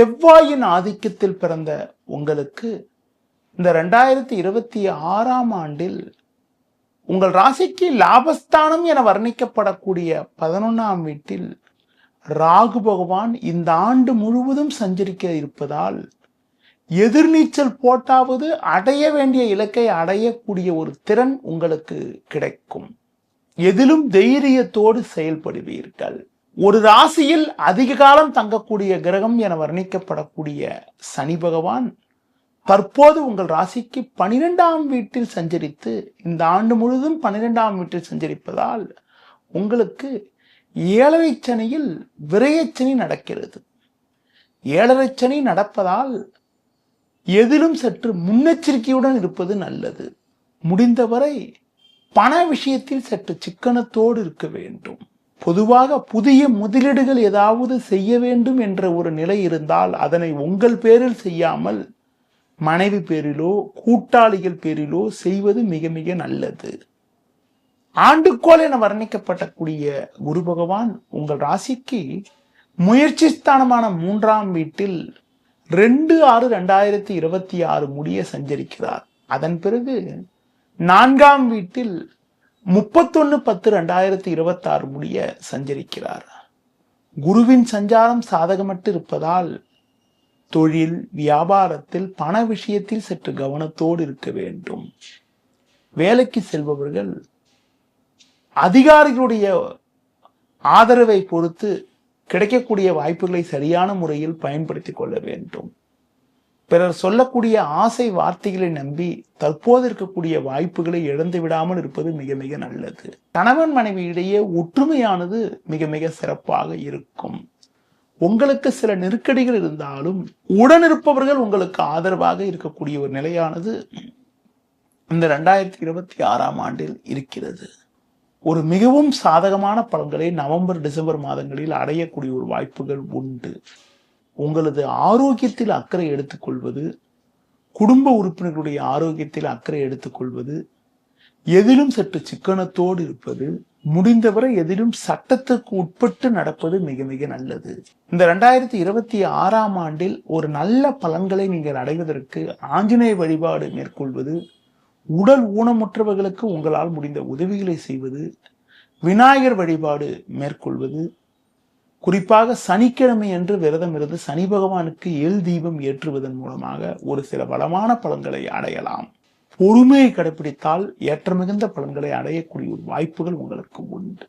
செவ்வாயின் ஆதிக்கத்தில் பிறந்த உங்களுக்கு இந்த ரெண்டாயிரத்தி இருபத்தி ஆறாம் ஆண்டில் உங்கள் ராசிக்கு லாபஸ்தானம் என வர்ணிக்கப்படக்கூடிய பதினொன்னாம் வீட்டில் ராகு பகவான் இந்த ஆண்டு முழுவதும் சஞ்சரிக்க இருப்பதால் எதிர்நீச்சல் போட்டாவது அடைய வேண்டிய இலக்கை அடையக்கூடிய ஒரு திறன் உங்களுக்கு கிடைக்கும். எதிலும் தைரியத்தோடு செயல்படுவீர்கள். ஒரு ராசியில் அதிக காலம் தங்கக்கூடிய கிரகம் என வர்ணிக்கப்படக்கூடிய சனி பகவான் தற்போது உங்கள் ராசிக்கு பனிரெண்டாம் வீட்டில் சஞ்சரித்து இந்த ஆண்டு முழுதும் பனிரெண்டாம் வீட்டில் சஞ்சரிப்பதால் உங்களுக்கு ஏழரை சனியில் விரயச்சனி நடக்கிறது. ஏழரை சனி நடப்பதால் எதிலும் சற்று முன்னெச்சரிக்கையுடன் இருப்பது நல்லது. முடிந்தவரை பண விஷயத்தில் சற்று சிக்கனத்தோடு இருக்க வேண்டும். பொதுவாக புதிய முதலீடுகள் ஏதாவது செய்ய வேண்டும் என்ற ஒரு நிலை இருந்தால் அதனை உங்கள் பேரில் செய்யாமல் மனைவி பேரிலோ கூட்டாளிகள் பேரிலோ செய்வது மிக மிக நல்லது. ஆண்டுக்கோள் என வர்ணிக்கப்படக்கூடிய குரு பகவான் உங்கள் ராசிக்கு முயற்சி ஸ்தானமான மூன்றாம் வீட்டில் ரெண்டு ஆறு ரெண்டாயிரத்தி இருபத்தி ஆறு முடிய சஞ்சரிக்கிறார். அதன் பிறகு நான்காம் வீட்டில் முப்பத்தொன்று பத்து ரெண்டாயிரத்தி இருபத்தாறு முடிய சஞ்சரிக்கிறார். குருவின் சஞ்சாரம் சாதகமற்று இருப்பதால் தொழில் வியாபாரத்தில் பண விஷயத்தில் சற்று கவனத்தோடு இருக்க வேண்டும். வேலைக்கு செல்பவர்கள் அதிகாரிகளுடைய ஆதரவை பொறுத்து கிடைக்கக்கூடிய வாய்ப்புகளை சரியான முறையில் பயன்படுத்திக் கொள்ள வேண்டும். பிறர் சொல்லக்கூடிய ஆசை வார்த்தைகளை நம்பி தற்போது இருக்கக்கூடிய வாய்ப்புகளை இழந்து விடாமல் இருப்பது மிக மிக நல்லது. கணவன் மனைவி இடையே ஒற்றுமையானது மிக மிக சிறப்பாக இருக்கும். உங்களுக்கு சில நெருக்கடிகள் இருந்தாலும் உடன் இருப்பவர்கள் உங்களுக்கு ஆதரவாக இருக்கக்கூடிய ஒரு நிலையானது இந்த ரெண்டாயிரத்தி இருபத்தி ஆறாம் ஆண்டில் இருக்கிறது. ஒரு மிகவும் சாதகமான பலன்களை நவம்பர் டிசம்பர் மாதங்களில் அடையக்கூடிய ஒரு வாய்ப்புகள் உண்டு. உங்களது ஆரோக்கியத்தில் அக்கறை எடுத்துக்கொள்வது குடும்ப உறுப்பினர்களுடைய ஆரோக்கியத்தில் அக்கறை எடுத்துக்கொள்வது எதிலும் சற்று சிக்கனத்தோடு இருப்பது முடிந்தவரை எதிலும் சட்டத்துக்கு உட்பட்டு நடப்பது மிக மிக நல்லது. இந்த ரெண்டாயிரத்தி இருபத்தி ஆறாம் ஆண்டில் ஒரு நல்ல பலன்களை நீங்கள் அடைவதற்கு ஆஞ்சநேய வழிபாடு மேற்கொள்வது உடல் ஊனமுற்றவர்களுக்கு உங்களால் முடிந்த உதவிகளை செய்வது விநாயகர் வழிபாடு மேற்கொள்வது குறிப்பாக சனிக்கிழமை என்று விரதம் இருந்து சனி பகவானுக்கு எல் தீபம் ஏற்றுவதன் மூலமாக ஒரு சில வளமான பலன்களை அடையலாம். பொறுமையை கடைபிடித்தால் ஏற்ற மிகுந்த பலன்களை அடையக்கூடிய ஒரு வாய்ப்புகள் உங்களுக்கு உண்டு.